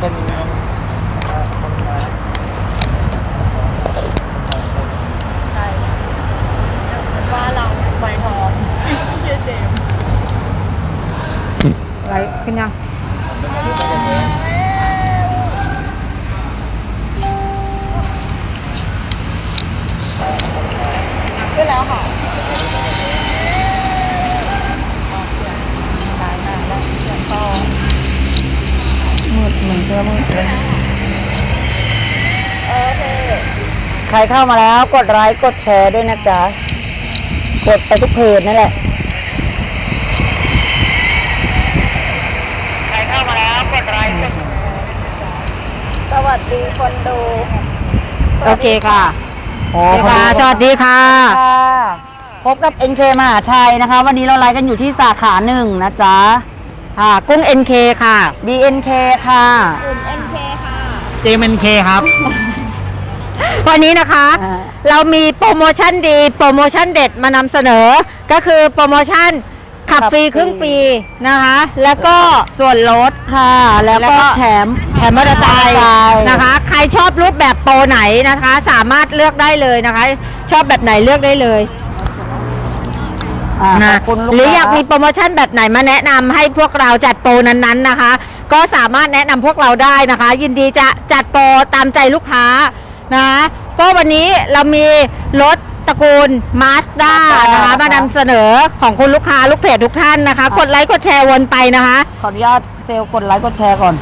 เป็นคนมา ใช่ว่าเราใบทองเฮียเจมส์ ไรขึ้นยัง ขึ้นแล้วค่ะตายหน้าแล้วเสียงทอง มืดเหมือนเจอมืดเลย โอเค ใค รเข้ามาแล้วกดไลค์กดแชร์ด้วยนะจ๊ะ กดไปทุกเพจนั่นแหละ ใครเข้ามาแล้วกดไลค์กดแชร์สวัสดีคนดูโอเคค่ะโอเคค่ะ สวัสดีค่ะ พบกับ NK มหาชัยนะคะ วันนี้เราไลฟ์กันอยู่ที่สาขาหนึ่งนะจ๊ะ ค่ะ กุ้ง NK ค่ะ BNK ค่ะ กลุ่ม NK ค่ะเจมเอ็นเคครับ วันนี้นะคะอ่าเรามีโปรโมชั่นดีโปรโมชั่นเด็ดมานำเสนอ ก็คือโปรโมชั่นขับฟรีครึ่งปีนะคะ แล้วก็ส่วนลดค่ะ แล้วก็แถมแถมมอเตอร์ไซค์นะคะ ใครชอบรูปแบบโปรไหนนะคะ สามารถเลือกได้เลยนะคะ ชอบแบบไหนเลือกได้เลยนะหรืออยากมีโปรโมชั่นแบบไหนมาแนะนำให้พวกเราจัดโปรนั้นๆนะคะ ก็สามารถแนะนำพวกเราได้นะคะ ยินดีจะจัดโปรตามใจลูกค้า นะคะก็วันนี้เรามีรถตระกูลมาสด้านะคะ มานำเสนอของคุณลูกค้าลูกเพจทุกท่านนะคะ กดไลค์กดแชร์วนไปนะคะ ขออนุญาตเซลล์กดไลค์กดแชร์ก่อน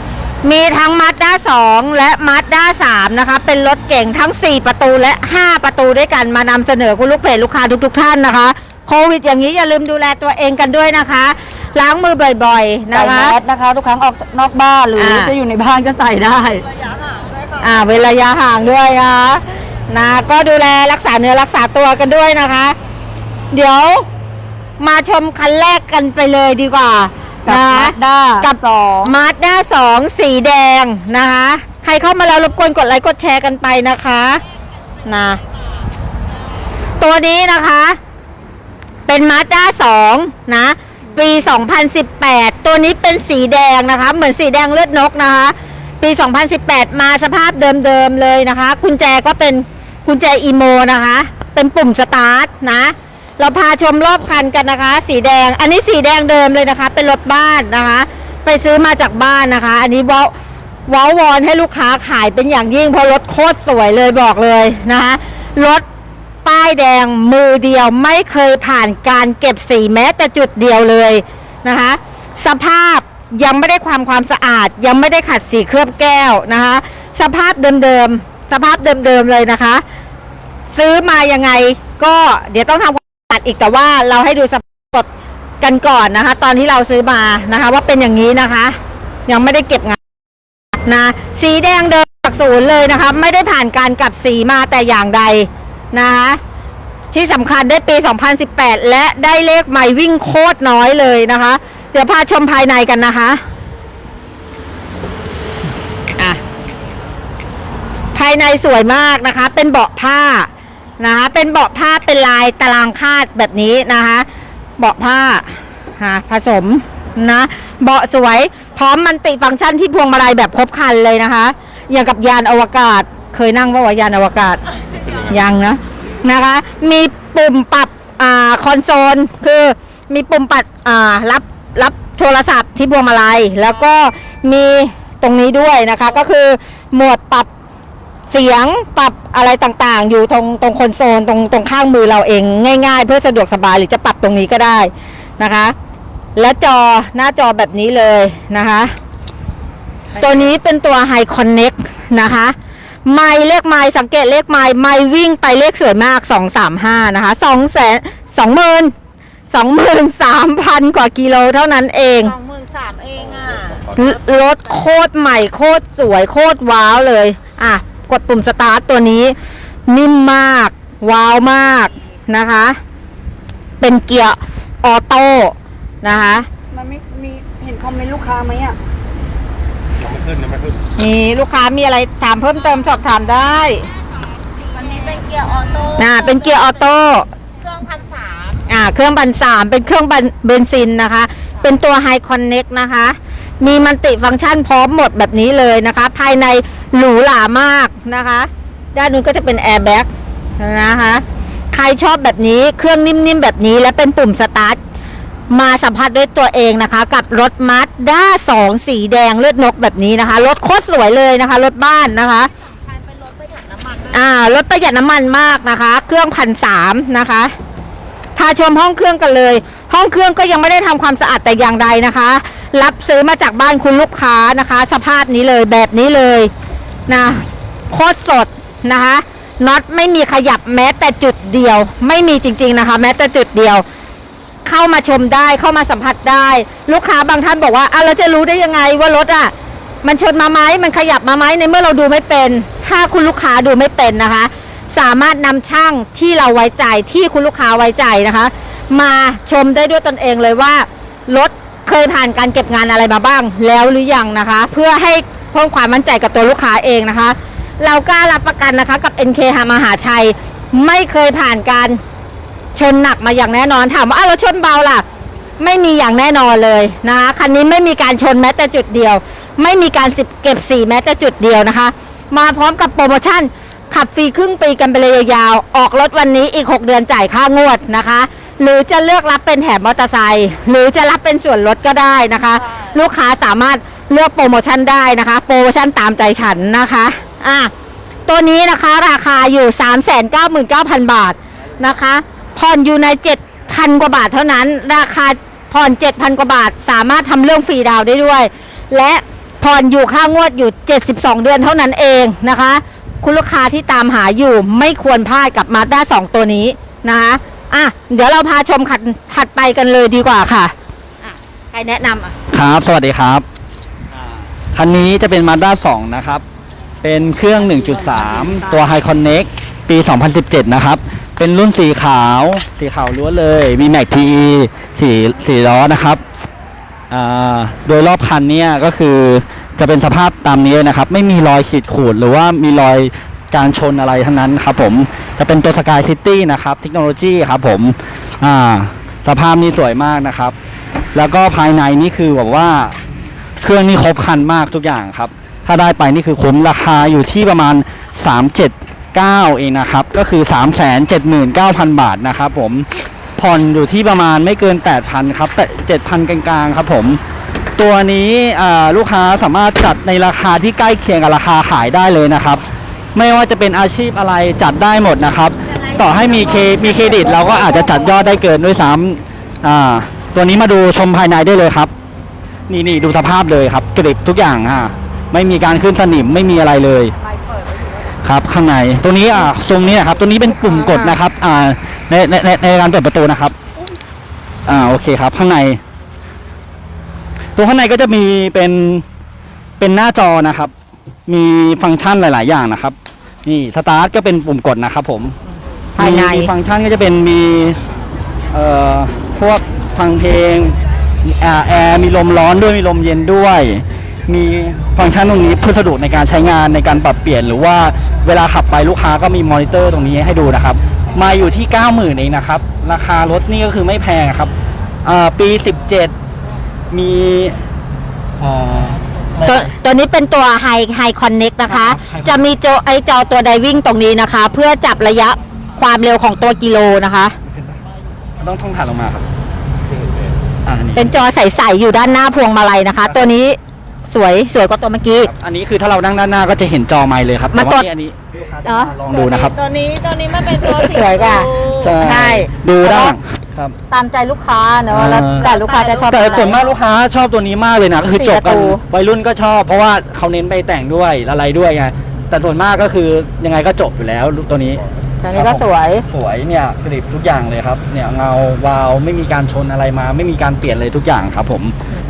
มีทั้งมา z ด้า2และมา z ด้า3นะคะ เป็นรถเก่งทั้ง 4 ประตูและ 5 ประตูด้วยกันมานำเสนอคุณลูกเพจลูกค้าทุกๆท่านนะคะ โควิดอย่างนี้อย่าลืมดูแลตัวเองกันด้วยนะคะล้างมือบ่อยๆใส่นะคะแมสนะคะ ทุกครั้งออกนอกบ้านหรืออาจะอยู่ในบ้านก็ใส่ได้ ระยะห่างด้วยค่ะอ่าเว้นระยะห่างด้วยนะคะนะก็ดูแลรักษาเนื้อรักษาตัวกันด้วยนะคะ เดี๋ยวมาชมคันแรกกันไปเลยดีกว่ากับนะมาด้ากับสองมาด้าสองสีแดงนะคะ ใครเข้ามาแล้วรบกวนกดไลค์กดแชร์กันไปนะคะนะตัวนี้นะคะ เป็นมาด้าสองนะ ปี 2018 ตัวนี้เป็นสีแดงนะคะ เหมือนสีแดงเลือดนกนะคะ ปี 2018 มาสภาพเดิมๆเลยนะคะ กุญแจก็เป็นกุญแจอีโมนะคะ เป็นปุ่มสตาร์ทนะ เราพาชมรอบคันกันนะคะ สีแดง อันนี้สีแดงเดิมเลยนะคะ เป็นรถบ้านนะคะ ไปซื้อมาจากบ้านนะคะ อันนี้ว้าเว้าวอนให้ลูกค้าขายเป็นอย่างยิ่งเพราะรถโคตรสวยเลยบอกเลยนะคะรถป้ายแดงมือเดียวไม่เคยผ่านการเก็บสีแม้แต่จุดเดียวเลยนะคะ สภาพ ยังไม่ได้ความความสะอาด ยังไม่ได้ขัดสีเคลือบแก้วนะคะ สภาพเดิมๆสภาพเดิมๆเลยนะคะ ซื้อมายังไงก็เดี๋ยวต้องทำความสะอาดอีกแต่ว่าเราให้ดูสภาพสดกันก่อนนะคะ ตอนที่เราซื้อมานะคะ ว่าเป็นอย่างนี้นะคะ ยังไม่ได้เก็บงานนะสีแดงเดิมจากศูนย์เลยนะคะ ไม่ได้ผ่านการกลับสีมาแต่อย่างใดนะคะที่สำคัญได้ปี 2018 และได้เลขใหม่วิ่งโคตรน้อยเลยนะคะ ดี๋ยวพาชมภายในกันนะคะอะภายในสวยมากนะคะ เป็นเบาะผ้านะคะ เป็นเบาะผ้าเป็นลายตารางคาดแบบนี้นะคะ เบาะผ้าฮะผสมนะเบาะสวยพร้อมมันติฟังก์ชันที่พวงมาลัยแบบครบคันเลยนะคะ อย่างกับยานอวกาศ เคยนั่งว่าวะยานอวกาศยังนะนะคะ มีปุ่มปรับอ่าคอนโซลคือมีปุ่มปัดอ่ารับ รับโทรศัพท์ที่พวงมาลัยแล้วก็มีตรงนี้ด้วยนะคะ ก็คือหมวดปรับเสียงปรับอะไรต่างๆ อยู่ตรงตรงคอนโซลตรงตรงข้างมือเราเองง่าย ๆ เพื่อสะดวกสบายหรือจะปรับตรงนี้ก็ได้นะคะ และจอหน้าจอแบบนี้เลยนะคะ ตัวนี้เป็นตัว High Connect นะคะไมล์เลขไมล์สังเกตเลขไมล์ไมล์วิ่งไปเลขสวยมาก 235 นะคะ2แสนสองหมื่ นสองหมื่นสามพันกว่ากิโลเท่านั้นเอง สองหมื่นสามเองอะรถโคตรใหม่โคตรสวยโคตรว้าวเลย อะ กดปุ่มสตาร์ทตัวนี้ นิ่มมาก ว้าวมากนะคะ เป็นเกียร์ออโต้นะคะ มันไม่มีเห็นคอมเมนต์ลูกค้าไหมอะยังไม่ขึ้นยังไม่ขึ้นนี่ลูกค้ามีอะไรถามเพิ่มเติมสอบถามได้ วันนี้เป็นเกียร์ออโต้นะเป็นเกียร์ออโต้ อ่าเครื่องบันสามเป็นเครื่องบันเบนซินนะคะ เป็นตัวไฮคอนเน็กนะคะ มีมันติฟังก์ชันพร้อมหมดแบบนี้เลยนะคะ ภายในหรูหรามากนะคะ ด้านนู้นก็จะเป็นแอร์แบ็กนะคะ ใครชอบแบบนี้เครื่องนิ่มๆแบบนี้และเป็นปุ่มสตาร์ทมาสัมผัสด้วยตัวเองนะคะ กับรถมาสด้าสองสีแดงเลือดนกแบบนี้นะคะ รถโคตรสวยเลยนะคะ รถบ้านนะคะใช้เป็นรถประหยัดน้ำมันด้วยอ่ารถประหยัดน้ำมันมากนะคะ เครื่องพันสามนะคะ พาชมห้องเครื่องกันเลย ห้องเครื่องก็ยังไม่ได้ทำความสะอาดแต่อย่างใดนะคะ รับซื้อมาจากบ้านคุณลูกค้านะคะ สภาพนี้เลยแบบนี้เลยนะโคตรสดนะคะน็อตไม่มีขยับแม้แต่จุดเดียว ไม่มีจริง ๆนะคะ แม้แต่จุดเดียว เข้ามาชมได้เข้ามาสัมผัสได้ ลูกค้าบางท่านบอกว่าอะเราจะรู้ได้ยังไงว่ารถอะมันชนมาไหมมันขยับมาไหมในเมื่อเราดูไม่เป็น ถ้าคุณลูกค้าดูไม่เป็นนะคะ สามารถนำช่างที่เราไว้ใจที่คุณลูกค้าไว้ใจนะคะ มาชมได้ด้วยตนเองเลยว่ารถเคยผ่านการเก็บงานอะไรมาบ้างแล้วหรือยังนะคะ เพื่อให้เพิ่มความมั่นใจกับตัวลูกค้าเองนะคะ เรากล้ารับประกันนะคะกับ NK หามหาชัย ไม่เคยผ่านการชนหนักมาอย่างแน่นอนถามว่าอ้าวเราชนเบาล่ะ ไม่มีอย่างแน่นอนเลยนะคะคันนี้ไม่มีการชนแม้แต่จุดเดียว ไม่มีการสิบเก็บสีแม้แต่จุดเดียวนะคะ มาพร้อมกับโปรโมชั่น ขับฟรีครึ่งปีกันไปเลยยาวๆ ออกรถวันนี้อีก 6 เดือนจ่ายค่างวดนะคะ หรือจะเลือกรับเป็นแถมมอเตอร์ไซค์หรือจะรับเป็นส่วนลดก็ได้นะคะ ลูกค้าสามารถเลือกโปรโมชั่นได้นะคะ โปรโมชั่นตามใจฉันนะคะอะตัวนี้นะคะราคาอยู่ 399,000 บาทนะคะผ่อนอยู่ใน 7,000 กว่าบาทเท่านั้น ราคาผ่อน 7,000 กว่าบาท สามารถทำเรื่องฟรีดาวน์ได้ด้วย และผ่อนอยู่ค่างวดอยู่ 72 เดือนเท่านั้นเองนะคะ คุณลูกค้าที่ตามหาอยู่ไม่ควรพลาดกับมาด้า2ตัวนี้นะคะอะเดี๋ยวเราพาชมขัดถัดไปกันเลยดีกว่าค่ะอะใครแนะนำอะครับ สวัสดีครับคันนี้จะเป็น Mazda 2 นะครับ เป็นเครื่อง 1.3 ตัว High Connect ปี 2017 นะครับ เป็นรุ่นสีขาว สีขาวล้วนเลย มี Max TE สีสีล้อนะครับอ่าโดยรอบคันเนี่ยก็คือ จะเป็นสภาพตามนี้นะครับ ไม่มีรอยขีดขูดหรือว่ามีรอยการชนอะไรทั้งนั้นครับผมจะเป็นตัว Sky City นะครับเทคโนโลยีครับผมอ่าสภาพนี้สวยมากนะครับ แล้วก็ภายในนี่คือแบบว่าเครื่องนี่ครบครันมากทุกอย่างครับ ถ้าได้ไปนี่คือคุ้มราคาอยู่ที่ประมาณ 379 เองนะครับ ก็คือ 379,000 บาทนะครับผมผ่อนอยู่ที่ประมาณไม่เกิน 8,000 ครับแต่7,000 กลางๆ ครับผม ตัวนี้ลูกค้าสามารถจัดในราคาที่ใกล้เคียงกับราคาขายได้เลยนะครับ ไม่ว่าจะเป็นอาชีพอะไรจัดได้หมดนะครับ ต่อให้มีเคมีเครดิต เราก็อาจจะจัดยอดได้เกินด้วยซ้ำตัวนี้มาดูชมภายในได้เลยครับ นี่นี่ดูสภาพเลยครับกริบทุกอย่างอะไม่มีการขึ้นสนิมไม่มีอะไรเลยครับข้างในตัวนี้อะทรงนี้ครับตัวนี้เป็นปุ่มกดนะครับอ่าในในในในการเปิดประตูนะครับอ่าโอเคครับ ข้างใน ตัวข้างในก็จะมีเป็นเป็นหน้าจอนะครับ มีฟังก์ชันหลาย ๆ อย่างนะครับ นี่สตาร์ทก็เป็นปุ่มกดนะครับผมภายใน มีฟังก์ชันก็จะเป็นมีเอ่อพวกฟังเพลงแอร์แอร์มีลมร้อนด้วยมีลมเย็นด้วย มีฟังก์ชันตรงนี้เพื่อสะดวกในการใช้งานในการปรับเปลี่ยน หรือว่าเวลาขับไปลูกค้าก็มีมอนิเตอร์ตรงนี้ให้ดูนะครับ มาอยู่ที่ 90,000เองนะครับ ราคารถนี่ก็คือไม่แพงครับอ่าปี 17 มีเอ่อตัวตัวนี้เป็นตัว High High Connect นะคะ ครับ จะมีจอไอจอตัวไดวิ่งตรงนี้นะคะ เพื่อจับระยะความเร็วของตัวกิโลนะคะต้องท่องถ่านลงมาครับอ่านี่เป็นจอใสๆอยู่ด้านหน้าพวงมาลัยนะคะ ตัวนี้สวยสวยกว่าตัวเมื่อกี้ ครับอันนี้คือถ้าเรานั่งด้านหน้าก็จะเห็นจอไมค์เลยครับมาแต่ตรวว่าจ นี่อันนี้เนาะลองดูนะครับ ตัวนี้ตัวนี้มันเป็นตัวสีสวยกว่า ใช่ใช่ดูด้านหลัง ครับ ตามใจลูกค้าเนอะอ่าแล้วแต่ลูกค้าจะชอบแต่อะไรส่วนมากลูกค้าชอบตัวนี้มากเลยนะก็คือสี่จบกันประตูวัยรุ่นก็ชอบ เพราะว่าเขาเน้นไปแต่งด้วยอะไรด้วยไงแต่ส่วนมากก็คือยังไงก็จบอยู่แล้วตัวนี้ ตัวนี้ก็สวย สวยเนี่ยกริบทุกอย่างเลยครับ เนี่ยเงาวาวไม่มีการชนอะไรมา ไม่มีการเปลี่ยนเลยทุกอย่างครับ ผม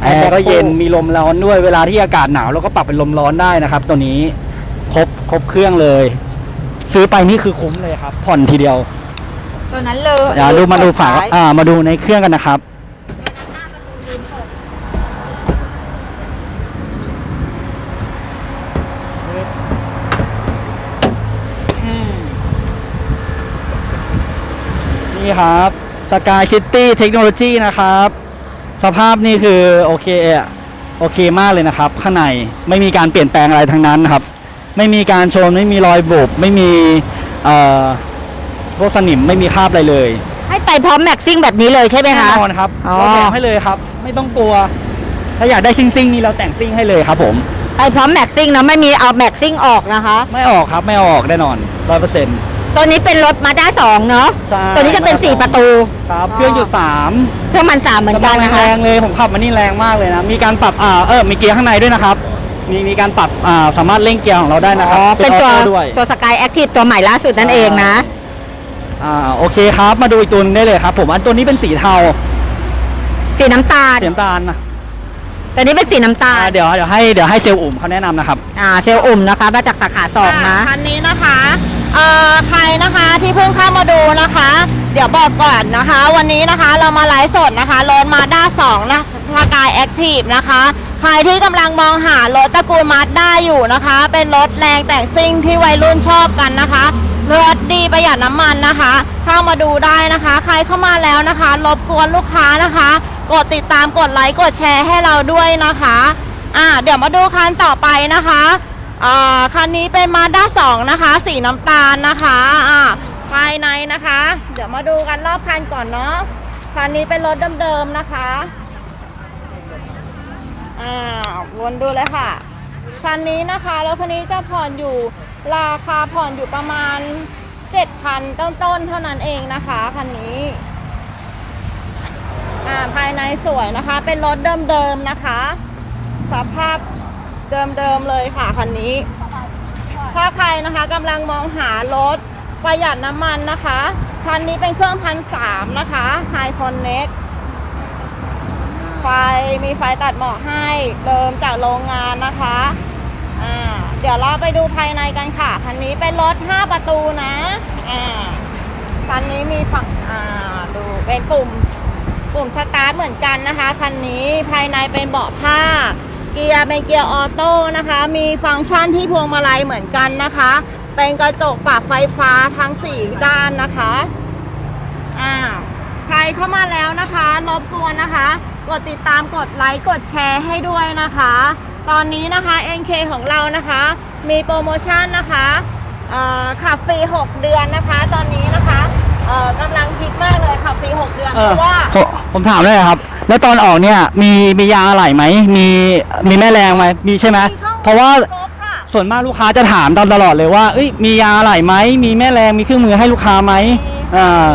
แอแอร์ร์ก็เย็นคู่มีลมร้อนด้วยเวลาที่อากาศหนาวเราก็ปรับเป็นลมร้อนได้นะครับ ตัวนี้ครบครบเครื่องเลย ซื้อไปนี่คือคุ้มเลยครับ ผ่อนทีเดียว ตัวนั้นเลยเดี๋ยวดูมาดูฝาอ่ามาดูในเครื่องกันนะครับ นี่ครับสกายซิตี้เทคโนโลยีนะครับ สภาพนี่คือโอเคอะโอเคมากเลยนะครับ ข้างในไม่มีการเปลี่ยนแปลงอะไรทั้งนั้นนะครับ ไม่มีการชนไม่มีรอยบุบไม่มีเอ่อ พวกสนิมไม่มีคราบอะไรเลยให้ไปพร้อมแม็กซิ่งแบบนี้เลยใช่ไหมแน่คะ นอนครับอ๋อ เราแต่งให้เลยครับ ไม่ต้องกลัว ถ้าอยากได้ซิ่งซิ่งๆนี่เราแต่งซิ่งให้เลยครับ ผมไปพร้อมแม็กซิ่งนะไม่มีเอาแม็กซิ่งออกนะคะ ไม่ออกครับไม่ออกแน่นอนร้อยเปอร์เซ็นต์ตัวนี้เป็นรถมาด้าสองเนาะใช่ตัวนี้จะเป็น 4 ประตู ครับเครื่องจุดสามเครื่องมันสามเหมือนกันนะแรคะ งเลยผมขับมานี่แรงมากเลยนะมีการปรับอ่าเออมีเกียร์ข้างในด้วยนะครับมีมีการปรับอ่าสามารถเร่งเกียร์ของเราได้นะครัอ๋อ เป็นตัวออโด้วย ตัวสกายแอคทีฟตัวใหม่ล่าสุดนั่นเองนะ อ่าโอเคครับ มาดูอีกตัวหนึงได้เลยครับ ผมอันตัวนี้เป็นสีเทาสีน้ำตาล สีน้ำตาลนะตัวนี้เป็นสีน้ำตาอ่าล เดี๋ยวเดี๋ยวให้เดี๋ยวให้เซลล์อุ่มเขาแนะนำนะครับ อ่าเซลล์อุ่มนะคะ มาจากสาขาสองนะ คันนี้นะคะเอ่อใครนะคะที่เพิ่งเข้ามาดูนะคะ เดี๋ยวบอกก่อนนะคะ วันนี้นะคะเรามาไลฟ์สดนะคะรถมาด้า2นะสกายแอคทีฟนะคะ ใครที่กำลังมองหารถตระกูลมาด้าอยู่นะคะ เป็นรถแรงแต่งซิ่งที่วัยรุ่นชอบกันนะคะ รถดีประหยัดน้ำมันนะคะ เข้ามาดูได้นะคะ ใครเข้ามาแล้วนะคะรบกวนลูกค้านะคะ กดติดตามกดไลค์กดแชร์ให้เราด้วยนะคะอ่าเดี๋ยวมาดูคันต่อไปนะคะอ่าคันนี้เป็นมาด้าสองนะคะ สีน้ำตาลนะคะอ่าภายในนะคะ เดี๋ยวมาดูกันรอบคันก่อนเนาะคันนี้เป็นรถเดิมๆนะคะอ่าวนดูเลยค่ะคันนี้นะคะรถคันนี้จะผ่อนอยู่ ราคาผ่อนอยู่ประมาณ 7,000 ต้นๆ เท่านั้นเองนะคะคันนี้อ่าภายในสวยนะคะ เป็นรถเดิมๆนะคะ สภาพเดิมๆเลยค่ะคันนี้ ถ้าใครนะคะกำลังมองหารถประหยัดน้ำมันนะคะ คันนี้เป็นเครื่องพันสามนะคะไฮคอนเน็กไฟมีไฟตัดหมอกให้เดิมจากโรงงานนะคะ อ่าเดี๋ยวเราไปดูภายในกันค่ะ คันนี้เป็นรถ 5 ประตูนะอ่าคันนี้มีฝั่งอ่าดูเป็นปุ่มปุ่มสตาร์ทเหมือนกันนะคะ คันนี้ภายในเป็นเบาะผ้า เกียร์เป็นเกียร์ออโต้นะคะ มีฟังก์ชันที่พวงมาลัยเหมือนกันนะคะ เป็นกระจกปรับไฟฟ้าทั้ง 4 ด้านนะคะอ่าใครเข้ามาแล้วนะคะรบกวนนะคะ กดติดตามกดไลค์กดแชร์ให้ด้วยนะคะ ตอนนี้นะคะ NK ของเรานะคะ มีโปรโมชั่นนะคะเอ่อขับฟรี 6 เดือนนะคะ ตอนนี้นะคะเอ่อกำลังฮิตมากเลยขับฟรี 6 เดือน เอเพอราะว่าผมผมถามได้ครับ แล้วตอนออกเนี่ยมีมียางอะไหล่ไหมมีมีแม่แรงไหมมีใช่ไหมมีข้อมูลเพราะว่าครบค่ะ ส่วนมากลูกค้าจะถามตอนตลอดเลยว่าเอ้ยมียางอะไหล่ไหมมีแม่แรงมีเครื่องมือให้ลูกค้าไหมอ่า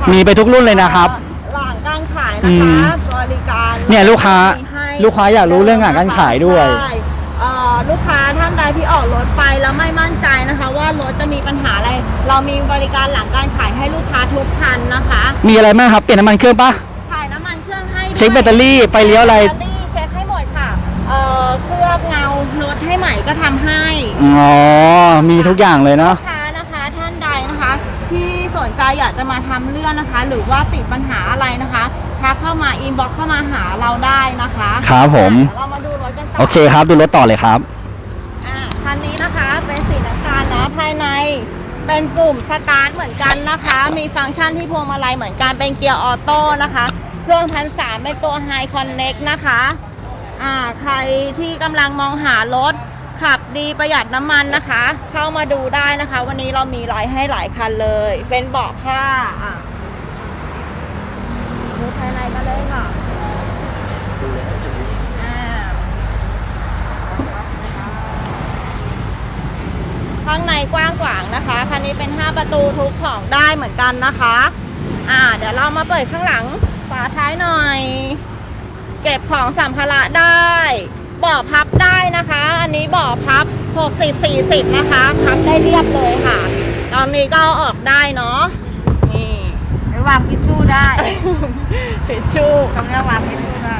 ค่ะมีไปทุกรุ่นเลยนะครับหลังการขายอืนะมคะ บริการเนี่ยลูกค้าให้ ลูกค้าอยากรู้เรื่องงานการขายด้วย ใช่เอ่อลูกค้าท่านใดที่ออกรถไปแล้วไม่มั่นใจนะคะ ว่ารถจะมีปัญหาอะไร เรามีบริการหลังการขายให้ลูกค้าทุกคันนะคะมีอะไรบ้างครับเปลี่ยนน้ำมันเครื่องปะขายน้ำมันเครื่องให้ด้วยเช็คแบตเตอรี่ไฟเลี้ยวอะไรแบตเตอรี่เช็คให้หมดค่ะเอ่อเคลือบเงารถให้ใหม่ก็ทำให้ อ๋อมีทุกอย่างเลยเนาะลู อยากจะมาทำเรื่องนะคะ หรือว่าติดปัญหาอะไรนะคะทักเข้ามาอินบ็อกเข้ามาหาเราได้นะคะครับผมเดี๋ยวเรามาดูรถกันต่อโอเคครับดูรถต่อเลยครับอ่าคันนี้นะคะเป็นสีน้ำตาลนะภายในเป็นปุ่มสตาร์ทเหมือนกันนะคะ มีฟังก์ชันที่พวงมาลัยเหมือนกันเป็นเกียร์ออโต้นะคะเครื่องพันสามเป็นตัวไฮคอนเน็กนะคะอ่าใครที่กำลังมองหารถ ขับดีประหยัดน้ำมันนะคะ เข้ามาดูได้นะคะ วันนี้เรามีไลน์ให้หลายคันเลย เป็นเบาะผ้าอะดูภายในกันเลยค่ะอ่าข้างในกว้างขวางนะคะ คันนี้เป็น 5 ประตูทุกของได้เหมือนกันนะคะ อ่า เดี๋ยวเรามาเปิดข้างหลังฝาท้ายหน่อย เก็บของสัมภาระได้ บาะพับได้นะคะ อันนี้เบาะพับ 60 40 นะคะ พับได้เรียบเลยค่ะ ตอนนี้ก็เอาออกได้เนาะ นี่ไปวางทิชชู่ได้ชิชชู่ตรงนี้วางทิชชู่ได้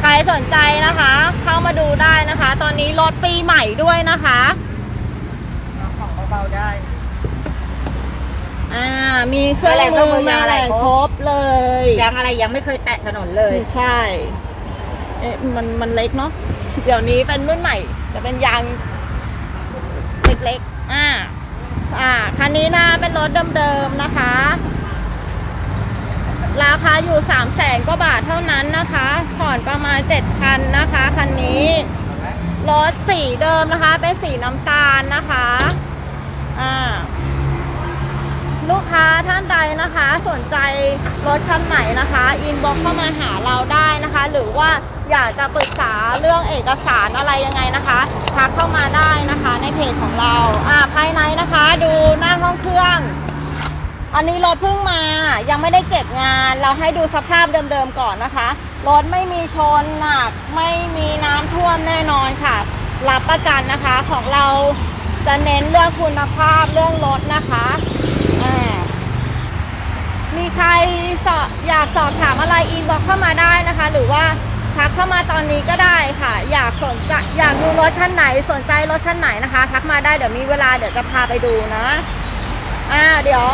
ใครสนใจนะคะ เข้ามาดูได้นะคะ ตอนนี้รถปีใหม่ด้วยนะคะวางของเบาๆได้ อ่า มีเครื่องแม่แรงเครื่มืองมืออแม่ยางอะแรไรงคครรบบเลยยางอะไรยังไม่เคยแตะถนนเลย ใช่ เอ๊ะมันมันเล็กเนาะเดี๋ยวนี้เป็นรุ่นใหม่ จะเป็นยางเล็กๆอ่าอ่าคันนี้นะเป็นรถเดิมๆนะคะ ราคาอยู่3 0 0แสนกว่าบาทเท่านั้นนะคะผ่อนประมาณ7,000นะคะคันนี้รถสีเดิมนะคะ เป็นสีน้ำตาลนะคะอ่าลูกค้าท่านใดนะคะ สนใจรถคันไหนนะคะ อินบ็อกเข้ามาหาเราได้นะคะ หรือว่า อยากจะปรึกษาเรื่องเอกสารอะไรยังไงนะคะ ทักเข้ามาได้นะคะในเพจของเรา อ่าภายในนะคะดูหน้าห้องเครื่องอันนี้รถเพิ่งมายังไม่ได้เก็บงาน เราให้ดูสภาพเดิมๆก่อนนะคะรถไม่มีชนหนักไม่มีน้ำท่วมแน่นอนค่ะ รับประกันนะคะของเราจะเน้นเรื่องคุณภาพเรื่องรถนะคะอ่ามีใครสอบอยากสอบถามอะไรอินบ็อกเข้ามาได้นะคะ หรือว่า ทักเข้ามาตอนนี้ก็ได้ค่ะ อยากสนใจอยากดูรถคันไหนสนใจรถคันไหนนะคะ ทักมาได้เดี๋ยวมีเวลาเดี๋ยวจะพาไปดูนะอ่าเดี๋ยว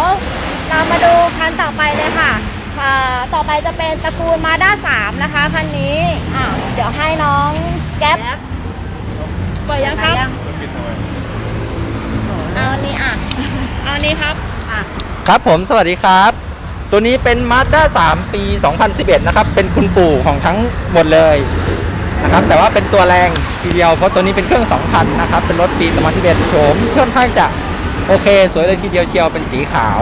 เรามาดูคันต่อไปเลยค่ะอ่าต่อไปจะเป็นตระกูลมาด้าสามนะคะคันนี้อ่าเดี๋ยวให้น้องแก๊ปเปิดยังครับ เอาอันนี้อะเอาอันนี้ครับ ครับผมสวัสดีครับ ตัวนี้เป็น Mazda 3 ปี 2011 นะครับ เป็นคุณปู่ของทั้งหมดเลยนะครับ แต่ว่าเป็นตัวแรงทีเดียว เพราะตัวนี้เป็นเครื่อง 2,000 นะครับ เป็นรถปี2011โฉมค่อนข้างจะโอเค สวยเลยทีเดียวเชียว เป็นสีขาว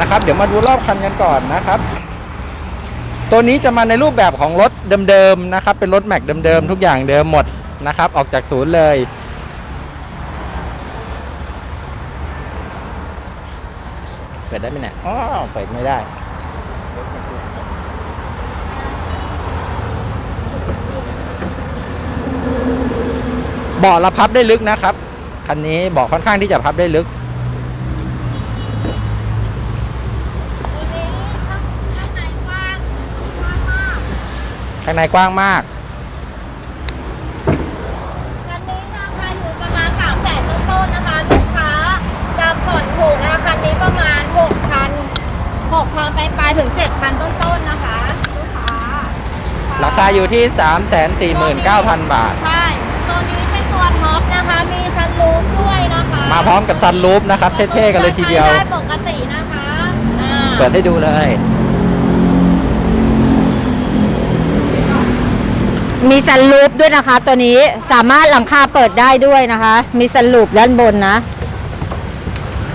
นะครับ เดี๋ยวมาดูรอบคันกันก่อนนะครับ ตัวนี้จะมาในรูปแบบของรถเดิมๆนะครับ เป็นรถแม็กเดิมๆทุกอย่างเดิมหมดนะครับ ออกจากศูนย์เลยเปิดได้ไหมเนี่ย อ๋อ เปิดไม่ได้ เบาะเราพับได้ลึกนะครับ คันนี้เบาะค่อนข้างที่จะพับได้ลึก ข้างในกว้างกว้างมากข้างในกว้างมากคันนี้ราคาอยู่ประมาณสามแสนต้นๆนะคะลูกค้าจำผ่อนถูกนะคะคันนี้ประมาณหกพันหกพันไปปลายๆถึงเจ็ดพันต้นๆนะคะลูกค้าราคาอยู่ที่ 349,000 บาท ใช่ ตัวนี้เป็นตัวท็อปนะคะ มีซันรูฟด้วยนะคะ มาพร้อมกับซันรูฟนะครับ เท่ๆกันเลยทีเดียว ใช้ได้ปกตินะคะอ่าเปิดให้ดูเลย มีสันลูปด้วยนะคะ ตัวนี้สามารถหลังคาเปิดได้ด้วยนะคะ มีสันลูปด้านบนนะ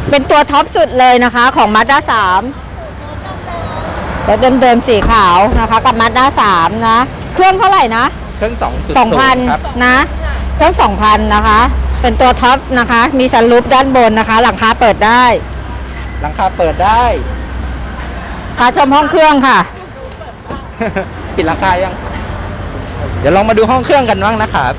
เป็นตัวท็อปสุดเลยนะคะ ของมาด้าสามรถเดิมๆสีขาวนะคะ กับมาด้าสามนะ เครื่องเท่าไหร่นะ เครื่องสองพัน2.0ครับ นะ เครื่องสองพันนะคะ เป็นตัวท็อปนะคะ มีสันลูปด้านบนนะคะ หลังคาเปิดได้หลังคาเปิดได้ พาชมห้องเครื่องค่ะ ปิดราคายัง เดี๋ยวลองมาดูห้องเครื่องกันบ้างนะครับ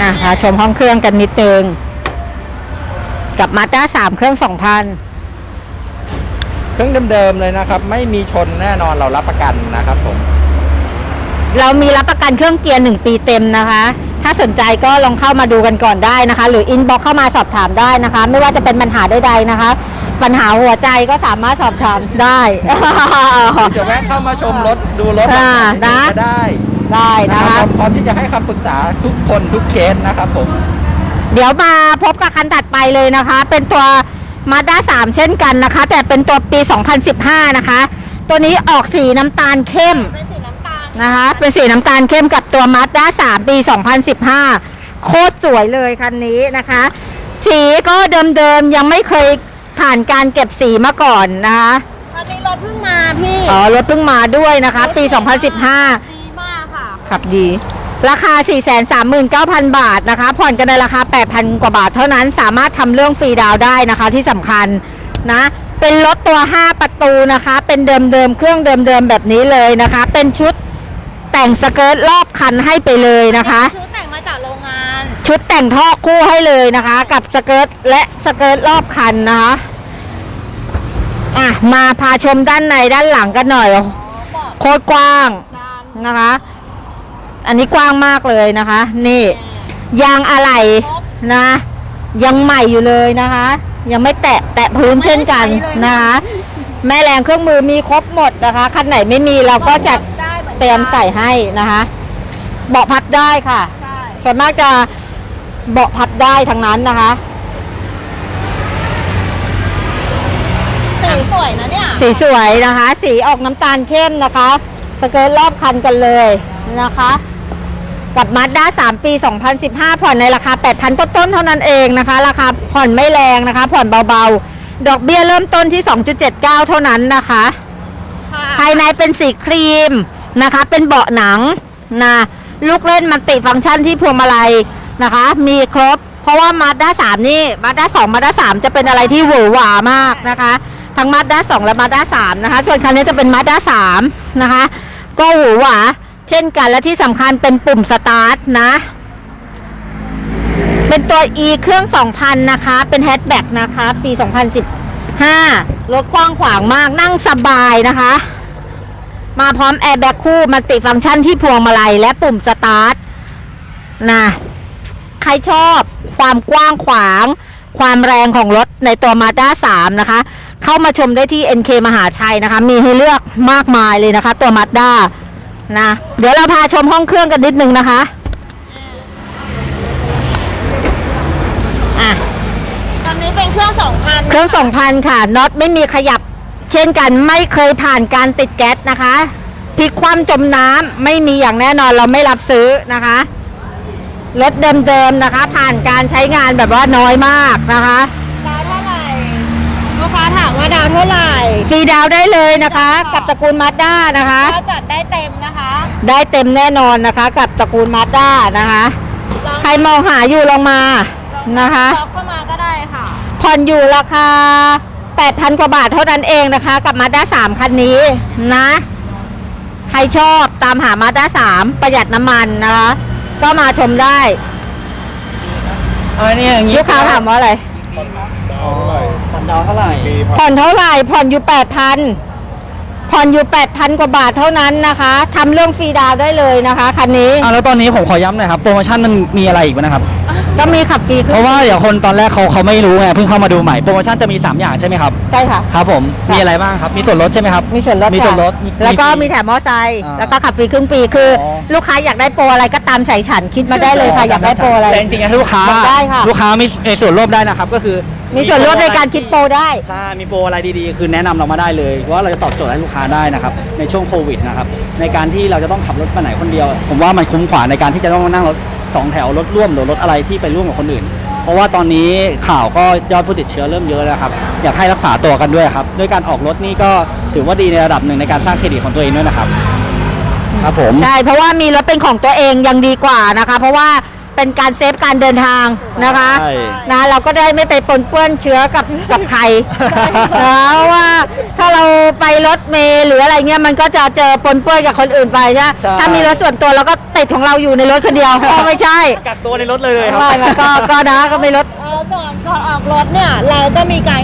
อะพาชมห้องเครื่องกันนิดนึง กับมาด้าสามเครื่องสองพัน เครื่องเดิมๆเลยนะครับ ไม่มีชนแน่นอนเรารับประกันนะครับผม เรามีรับประกันเครื่องเกียร์หนึ่งปีเต็มนะคะ ถ้าสนใจก็ลองเข้ามาดูกันก่อนได้นะคะ หรืออินบ็อกเข้ามาสอบถามได้นะคะ ไม่ว่าจะเป็นปัญหาใดๆนะคะ ปัญหาหัวใจก็สามารถสอบถามได้ จะแวะเข้ามาชมรถดูรถอ่านะ ก็ได้ได้นะนะคคะรับพร้อมที่จะให้คำปรึกษาทุกคนทุกเคสนะครับผม เดี๋ยวมาพบกับคันถัดไปเลยนะคะ เป็นตัว มาด้า3เช่นกันนะคะ แต่เป็นตัวปี 2015 นะคะ ตัวนี้ออกสีน้ำตาลเข้มเป็นสีน้ำตาลนะคะ เป็นสีน้ำตาลเข้มกับตัวมาด้า3ปี 2015 โคตรสวยเลยคันนี้นะคะ สีก็เดิมๆ ยังไม่เคยผ่านการเก็บสีมาก่อนนะคะอันนี้รถเพิ่งมาพี่ อ๋อ รถเพิ่งมาด้วยนะคะ ปี 2015 ดีมากค่ะ ขับดี ราคา 439,000 บาทนะคะ ผ่อนกันในราคา 8,000 กว่าบาทเท่านั้นสามารถทำเรื่องฟรีดาวน์ได้นะคะที่สำคัญนะ เป็นรถตัว 5 ประตูนะคะ เป็นเดิมๆ เครื่องเดิมๆ แบบนี้เลยนะคะ เป็นชุดแต่งสเกิร์ตรอบคันให้ไปเลยนะคะ ชุดแต่งมาจากโรงงาน ชุดแต่งท่อคู่ให้เลยนะคะ กับสเกิร์ตและสเกิร์ตรอบคันนะคะอะมาพาชมด้านในด้านหลังกันหน่อยบอกโคตรกว้างการนะคะ อันนี้กว้างมากเลยนะคะ นี่ยางอะไหล่นะ ยังใหม่อยู่เลยนะคะ ยังไม่แตะแตะพื้นเช่นกันนะคะ แม่แรงเครื่องมือมีครบหมดนะคะคันไหนไม่มีเราก็จะได้หอนกันเตรียมใส่ให้นะคะเบาะพับได้ค่ะใช่ส่วนมากจะเบาะพับได้ทั้งนั้นนะคะสีสวยนะเนี่ยสีสวยนะคะ สีออกน้ำตาลเข้มนะคะ สเกิร์ตรอบคันกันเลยนะคะ กับมาด้า3ปี 2015 ผ่อนในราคา 8,000 ต้นๆเท่านั้นเองนะคะ ราคาผ่อนไม่แรงนะคะ ผ่อนเบาๆ ดอกเบี้ยเริ่มต้นที่ 2.79 เท่านั้นนะคะค่ะภายในเป็นสีครีมนะคะ เป็นเบาะหนังนะลูกเล่นมันติฟังก์ชันที่พวงมาลัยนะคะ มีครบ เพราะว่ามาด้า3นี่มาด้า2มาด้า3จะเป็นอะไรที่หวือหวามากนะคะ ทั้งมาด้า2และมาด้า3นะคะ ส่วนคันนี้จะเป็นมาด้า3นะคะ ก็หวือหวา เช่นกันและที่สำคัญเป็นปุ่มสตาร์ทนะ เป็นตัว e เครื่อง 2,000 นะคะ เป็นแฮชแบ็กนะคะ ปี 2015 รถกว้างขวางมากนั่งสบายนะคะ มาพร้อมแอร์แบ็กคู่มัลติฟังก์ชันที่พวงมาลัยและปุ่มสตาร์ทนะใครชอบความกว้างขวาง ความแรงของรถในตัว Mazda 3นะคะ เข้ามาชมได้ที่ NK มหาชัยนะคะ มีให้เลือกมากมายเลยนะคะ ตัว Mazda นะเดี๋ยวเราพาชมห้องเครื่องกันนิดนึงนะคะอะตอนนี้เป็นเครื่อง2,000เครื่อง2,000ค่ะน็อตไม่มีขยับ เช่นกันไม่เคยผ่านการติดแก๊สนะคะพลิกคว่ำจมน้ำไม่มีอย่างแน่นอนเราไม่รับซื้อนะคะรถเดิมๆนะคะ ผ่านการใช้งานแบบว่าน้อยมากนะคะดาวเท่าไหร่ลูกค้าถามว่าดาวเท่าไหร่ฟรีดาวน์ได้เลยนะคะ กับตระกูลมาด้านะคะ ก็จัด ได้เต็มนะคะได้เต็มแน่นอนนะคะ กับตระกูลมาด้านะคะลองใครมองหาอยู่ลองมานะคะช็อปเข้ามาก็ได้ค่ะ ผ่อนอยู่ราคา 8,000 กว่าบาทเท่านั้นเองนะคะ กับมาด้า3คันนี้นะ ใครชอบตามหามาด้า3ประหยัดน้ำมันนะคะ ก็มาชมได้เออเนี่ยอย่างงี้ลูกค้าถามว่าอะไรอ๋อผ่อนดาวเท่าไหร่มีผ่อนเท่าไหร่ผ่อนอยู่8,000 ผ่อนอยู่ 8,000 กว่าบาทเท่านั้นนะคะทำเรื่องฟรีดาวน์ได้เลยนะคะคันนี้อ่าแล้วตอนนี้ผมขอย้ำหน่อยครับโปรโมชั่นมันมีอะไรอีกไหมนะครับ ก็มีขับฟรีขึ้เพนราะว่าเดี๋ยวคนตอนแรกเขาเขาไม่รู้ไงเพิ่งเข้ามาดูใหม่โปรโมชั่นจะมี 3 อย่างใช่ไหมครับ ใช่ค่ะ ครับผมค่ะ มีอะไรบ้างครับ มีส่วนลดใช่ไหมครับ มีส่วนลดมีส่วนลดค่ะมีแล้วก็ฟรีมีแถมมอไซค์อ่าแล้วก็ขับฟรีครึ่งปีคือออ ลูกค้าอยากได้โปรอะไรก็ตามใส่ฉันคิดมาได้เลยค่ะอยากได้โปรอะไร แต่จริงๆนะลูกค้าบอกได้ค่ะ ลูกค้ามีเอ่อส่วนลดได้นะครับก็คือ มีส่วนลดในการคิดโปรได้ ใช่ มีโปรอะไรดีๆ คือแนะนำเรามาได้เลยว่าเราจะตอบโจทย์ให้ลูกค้าได้นะครับ ในช่วงโควิดนะครับ ในการที่เราจะต้องขับรถไปไหนคนเดียว ผมว่ามันคุ้มกว่าในการที่จะต้องนั่งรถสองแถวรถร่วมหรือรถอะไรที่ไปร่วมกับคนอื่น เพราะว่าตอนนี้ข่าวก็ยอดผู้ติดเชื้อเริ่มเยอะแล้วครับ อยากให้รักษาตัวกันด้วยครับ ด้วยการออกรถนี่ก็ถือว่าดีในระดับหนึ่งในการสร้างเครดิตของตัวเองด้วยนะครับ ครับผม ใช่ เพราะว่ามีรถเป็นของตัวเองยังดีกว่านะคะ เพราะว่า เป็นการเซฟการเดินทางนะคะใช่ นะเราก็ได้ไม่ไปปนเปื้อนเชื้อกับกับใครนะคะเพราะว่าถ้าเราไปรถเมล์หรืออะไรเงี้ยมันก็จะเจอปนเปื้อนกับคนอื่นไปใช่ไหมใช่ ถ้ามีรถส่วนตัวเราก็ติดของเราอยู่ในรถคนเดียวก็ไม่ใช่กักตัวในรถเลยครับ ไม่มันก็ก็นะก็ไม่รถ เออก่อนก่อนออกรถเนี่ย เราก็มีการ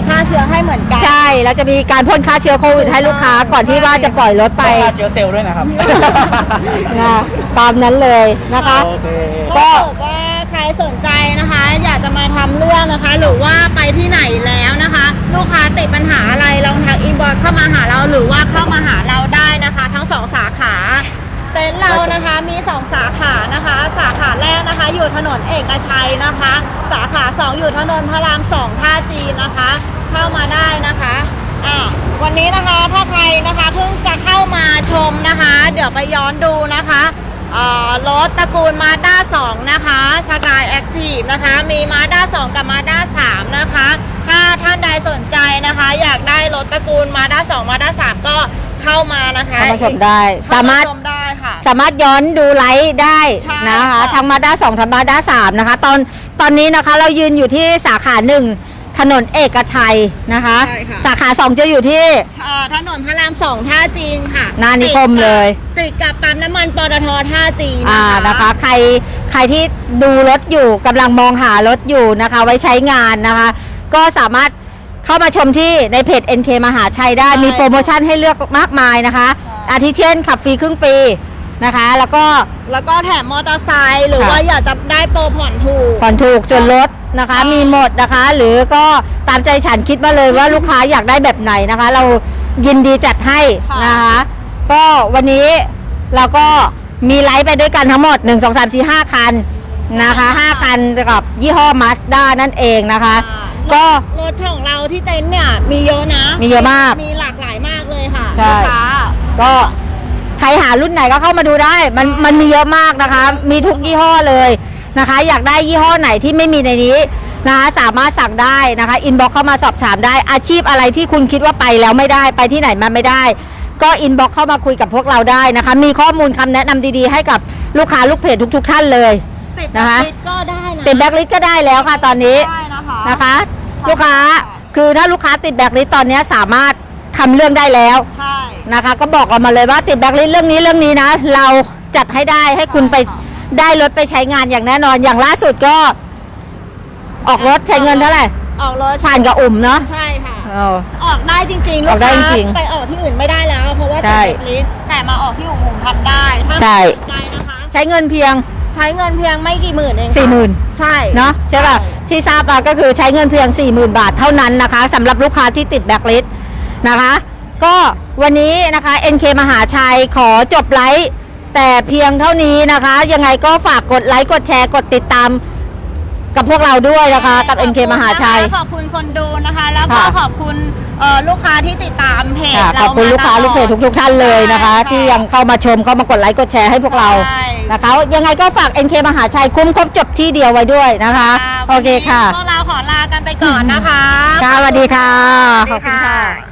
ฆ่า เชื้อให้เหมือนกัน ใช่เราจะมีการพ่นฆ่าเชื้อโควิดให้ลูกค้าก่อนที่ว่าจะปล่อยรถไปไปเชื้อเซลล์ด้วยนะครับ นะตามนั้นเลยนะคะ โอเค ก็บอกว่าใครสนใจนะคะ อยากจะมาทำเรื่องนะคะ หรือว่าไปที่ไหนแล้วนะคะ ลูกค้าติดปัญหาอะไรลองทักอินบ็อกเข้ามาหาเราหรือว่าเข้ามาหาเราได้นะคะ ทั้งสองสาขาเต็นท์เรานะคะมี2สาขานะคะ สาขาแรกนะคะ อยู่ถนนเอกชัยนะคะ สาขา2อยู่ถนนพระราม2ท่าจีนนะคะ เข้ามาได้นะคะอ่าวันนี้นะคะถ้าใครนะคะเพิ่งจะเข้ามาชมนะคะ เดี๋ยวไปย้อนดูนะคะอ่ารถตระกูลมาด้า2นะคะสกายแอคทีฟนะคะ มีมาด้า2กับมาด้า3นะคะ ถ้าท่านใดสนใจนะคะ อยากได้รถตระกูลมาด้า2มาด้า3ก็เข้ามานะคะเข้ามาชมได้ สามารถเข้ชมได้ค่ะ สามารถย้อนดูไลฟ์ได้ใช่นะคะค่ะทั้งมาด้าสองทั้งมาด้าสามนะคะ ตอนตอนนี้นะคะเรายืนอยู่ที่สาขาหนึ่ง ถนนเอกชัยนะคะ ใช่ค่ะ สาขาสองจะอยู่ที่ เอ่อถนนพระรามสองท่าจีนค่ะหน้านิคมเลย ติดกับปั๊มน้ำมันปตทท่าจีนอ่านะคะ ใครใครที่ดูรถอยู่กำลังมองหารถอยู่นะคะ ไว้ใช้งานนะคะ ก็สามารถเข้ามาชมที่ในเพจ NK มหาชัยได้มีโปรโมชั่นให้เลือกมากมายนะคะ อาทิเช่นขับฟรีครึ่งปี นะคะ แล้วก็แล้วก็แถมมอเตอร์ไซค์หรือค่ะว่าอยากจะได้โปรผ่อนถูก ผ่อนถูกส่วนลดนะคะ มีหมดนะคะ หรือก็ตามใจฉันคิดมาเลยว่าลูกค้าอยากได้แบบไหนนะคะ เรายินดีจัดให้ค่ะนะคะ ก็วันนี้เราก็มีไลฟ์ไปด้วยกันทั้งหมด 1 2 3 4 5 คันนะคะห้าคันกับยี่ห้อมาสด้านั่นเองนะคะอ่าก็รถของเราที่เต็นท์เนี่ยมีเยอะนะ มีเยอะมาก มีหลากหลายมากเลยค่ะใช่ลูกค้าก็ ใครหารุ่นไหนก็เข้ามาดูได้ มันมันมีเยอะมากนะคะ มีทุกยี่ห้อเลยนะคะ อยากได้ยี่ห้อไหนที่ไม่มีในนี้นะคะสามารถสั่งได้นะคะอินบ็อกเข้ามาสอบถามได้อาชีพอะไรที่คุณคิดว่าไปแล้วไม่ได้ไปที่ไหนมาไม่ได้ ก็อินบ็อกเข้ามาคุยกับพวกเราได้นะคะ มีข้อมูลคำแนะนำดีๆ ให้กับลูกค้าลูกเพจทุก ๆ ท่านเลย ติดนะคะติดก็ได้นะติดแบ็คลิสต์ก็ได้แล้วค่ะตอนนี้ ได้นะคะนะคะ ลูกค้าคือถ้าลูกค้าติดแบ็คลิสต์ตอนนี้สามารถทำเรื่องได้แล้ว ใช่ นะคะ ก็บอกเรามาเลยว่าติดแบ็คลิสต์เรื่องนี้เรื่องนี้นะ เราจัดให้ได้ให้คุณไปได้รถไปใช้งานอย่างแน่นอนอย่างล่าสุดก็ ออกรถใช้เงินเท่าไหร่ออกรถผ่านกับอุ่มเนาะใช่ค่ะเออออกได้จริงๆออกได้จริงลูกค้าไปออกที่อื่นไม่ได้แล้ว เพราะว่าใช่ ติดลิสต์แต่มาออกที่อุ่มอุ่มทำได้ถ้าใช่สนใจนะคะ ใช้เงินเพียงใช้เงินเพียงไม่กี่หมื่นเองค่ะสี่หมื่น ใช่เนาะใช่ป่ะที่ทราบมาก็คือใช้เงินเพียง 40,000 บาทเท่านั้นนะคะสำหรับลูกค้าที่ติดแบ็คลิสต์นะคะ ก็ วันนี้นะคะ NK มหาชัยขอจบไลฟ์แต่เพียงเท่านี้นะคะ ยังไงก็ฝากกดไลค์กดแชร์กดติดตามกับพวกเราด้วยนะคะ กับ NK มหาชัย ขอบคุณคนดูนะคะ แล้วก็ค่ะ ขอบคุณเอ่อลูกค้าที่ติดตามเพจค่ะเราขอบคุณลูกค้ามาตอด ลูกเพจทุกๆท่านเลยนะคะ ใช่ที่ยังเข้ามาชมเข้ามากดไลค์กดแชร์ให้พวกเราใช่ นะคะ ยังไงก็ฝาก NK มหาชัยคุ้มครบจบที่เดียวไว้ด้วยนะคะ โอเคค่ะ วันนี้พวกเราขอลากันไปก่อนนะคะ ค่ะสวัสดีค่ะสวัสดีค่ะ